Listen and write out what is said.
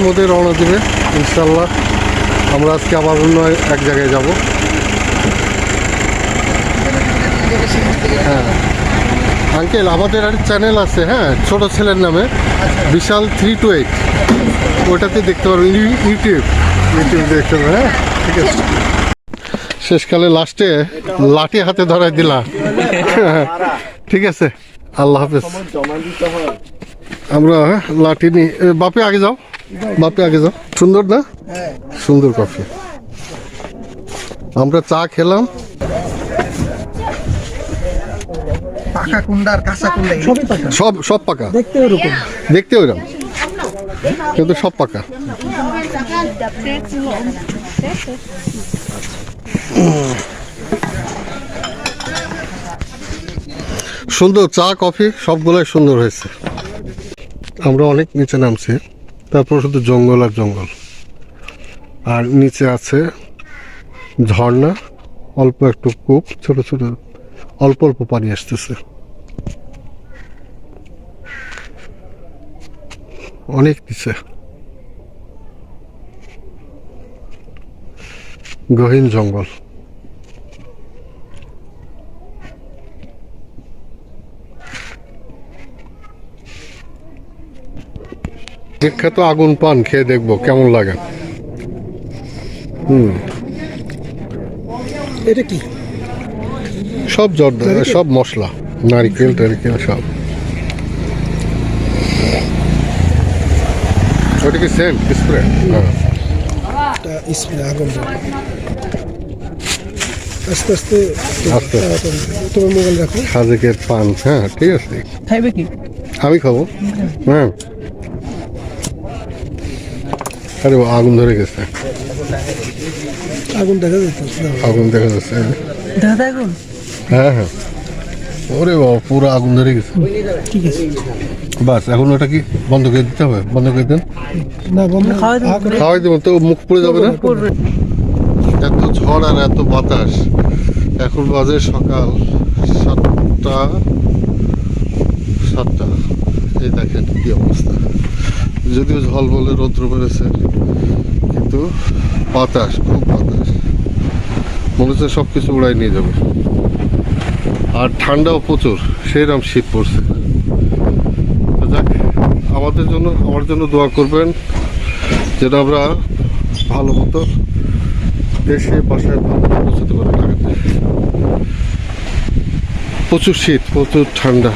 মধ্যে রওনা দিবে ইনশাল্লাহ আমরা আজকে আবার অন্য এক জায়গায় যাব। হ্যাঁ। আঙ্কেল আমাদের আর চ্যানেল আছে হ্যাঁ? ছোট ছেলের নামে বিশাল থ্রি টু এইট ওটাতে দেখতে পারবেন ইউটিউব। ইউটিউব দেখতে পারবেন হ্যাঁ? ঠিক আছে। শেষকালে লাস্টে লাঠি হাতে ধরাই দিলা। ঠিক আছে। আল্লাহ হাফেজ। আমরা লাঠি নি বাপে আগে যাও। বাপে আগে যাও। সুন্দর না? সুন্দর কফি আমরা চা খেলাম। পাকা কুন্ডা কাঁচা কুন্ডা সব সব পাকা। দেখতে ওরকম। দেখতে ওইরকম। কিন্তু সব পাকা। সুন্দর চা, কফি সবগুলোই সুন্দর হয়েছে। আমরা অনেক নিচে নামছি, তারপর শুধু জঙ্গল আর জঙ্গল। আর নিচে আছে ঝর্ণা, অল্প একটু কূপ, ছোট ছোট, অল্প অল্প পানি আসতেছে। অনেক নিচে। গহীন জঙ্গল। বিখ্যাত আগুন পান খেয়ে দেখব কেমন লাগে? হুম। এটা কি? সব জর্দা সব মশলা নারিকেল টারিকেল সব। ওটা কি সেম স্প্রে? হ্যাঁ। স্প্রে আগুন আস্তে আস্তে আস্তে আস্তে। তোমার মোবাইল রাখো। সাজেকের পান হ্যাঁ ঠিক আছে। খাইবে কি? আমি খাব। হ্যাঁ। আরে ও আগুন ধরে গেছে। আগুন দেখা যাচ্ছে আগুন দেখা যাচ্ছে দাদা আগুন? হ্যাঁ হ্যাঁ। ওরে বাবা পুরো আগুন ধরে গেছে। ঠিক আছে। বাস এখন ওটা কি বন্ধ করে দিতে হবে? বন্ধ করে দেন। না বন্ধ খাওয়াই দেবো। তো মুখ পড়ে যাবে না? এত ঝড় আর এত বাতাস। এখন বাজে সকাল সাতটা সাতটা। এই দেখেন কি অবস্থা। যদিও ঝল বলে রৌদ্র বেড়েছে, কিন্তু বাতাস, খুব বাতাস। মনে হচ্ছে সব কিছু উড়াই নিয়ে যাবে। আর ঠান্ডাও প্রচুর সেইরকম শীত পড়ছে। আমাদের জন্য, আমার জন্য দোয়া করবেন যেটা আমরা ভালো মতো দেশে, বাসায় ভালো পৌঁছতে পারি। প্রচুর শীত, প্রচুর ঠান্ডা।